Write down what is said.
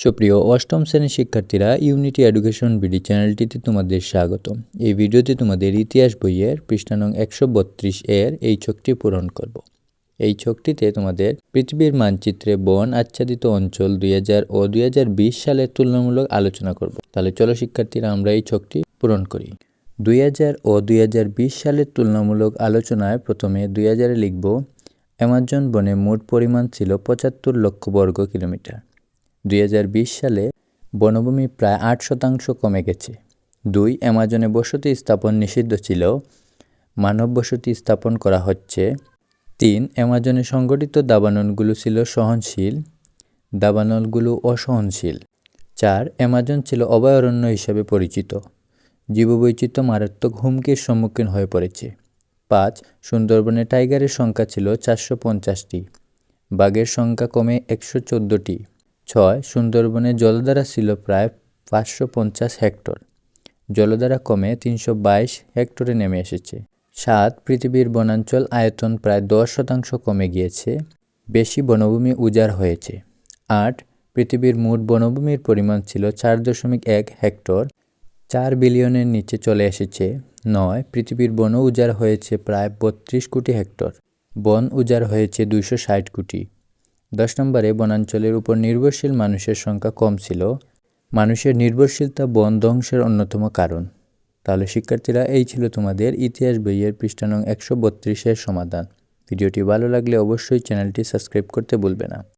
সুপ্রিয় অষ্টম শ্রেণির শিক্ষার্থীরা ইউনিটি এডুকেশন বিডি চ্যানেলটিতে তোমাদের স্বাগত এই ভিডিওতে তোমাদের ইতিহাস বইয়ের পৃষ্ঠা নং একশো বত্রিশ এর এই ছকটি পূরণ করব। এই ছকটিতে তোমাদের পৃথিবীর মানচিত্রে বন আচ্ছাদিত অঞ্চল দুই হাজার ও দুই হাজার বিশ সালের তুলনামূলক আলোচনা করব। তাহলে চলো শিক্ষার্থীরা, আমরা এই ছকটি পূরণ করি। দুই হাজার ও দুই হাজার বিশ সালের তুলনামূলক আলোচনায় প্রথমে দুই হাজারে লিখব, অ্যামাজন বনে মোট পরিমাণ ছিল পঁচাত্তর লক্ষ বর্গ কিলোমিটার। দুই হাজার বিশ সালে বনভূমি প্রায় আট শতাংশ কমে গেছে। দুই অ্যামাজনে বসতি স্থাপন নিষিদ্ধ ছিল। মানব বসতি স্থাপন করা হচ্ছে। তিন অ্যামাজনে সংগঠিত দাবানলগুলো ছিল সহনশীল। দাবানলগুলো অসহনশীল। চার অ্যামাজন ছিল অভয়ারণ্য হিসাবে পরিচিত। জীববৈচিত্র্য মারাত্মক হুমকির সম্মুখীন হয়ে পড়েছে। পাঁচ সুন্দরবনে টাইগারের সংখ্যা ছিল চারশো পঞ্চাশটি। বাঘের সংখ্যা কমে একশো চোদ্দোটি। ছয় সুন্দরবনে জলধারা ছিল প্রায় পাঁচশো পঞ্চাশ হেক্টর। জলধারা কমে তিনশো বাইশ হেক্টরে নেমে এসেছে। সাত পৃথিবীর বনাঞ্চল আয়তন প্রায় দশ শতাংশ কমে গিয়েছে, বেশি বনভূমি উজাড় হয়েছে। আট পৃথিবীর মোট বনভূমির পরিমাণ ছিল চার দশমিক এক হেক্টর, চার বিলিয়নের নিচে চলে এসেছে। নয় পৃথিবীর বন উজাড় হয়েছে প্রায় বত্রিশ কোটি হেক্টর, বন উজাড় হয়েছে দুইশো ষাট কোটি। দশ নম্বরে, বনাঞ্চলের উপর নির্ভরশীল মানুষের সংখ্যা কম ছিল। মানুষের নির্ভরশীলতা বন ধ্বংসের অন্যতম কারণ। তাহলে শিক্ষার্থীরা, এই ছিল তোমাদের ইতিহাস বইয়ের পৃষ্ঠানং একশো বত্রিশের সমাধান। ভিডিওটি ভালো লাগলে অবশ্যই চ্যানেলটি সাবস্ক্রাইব করতে ভুলবে না।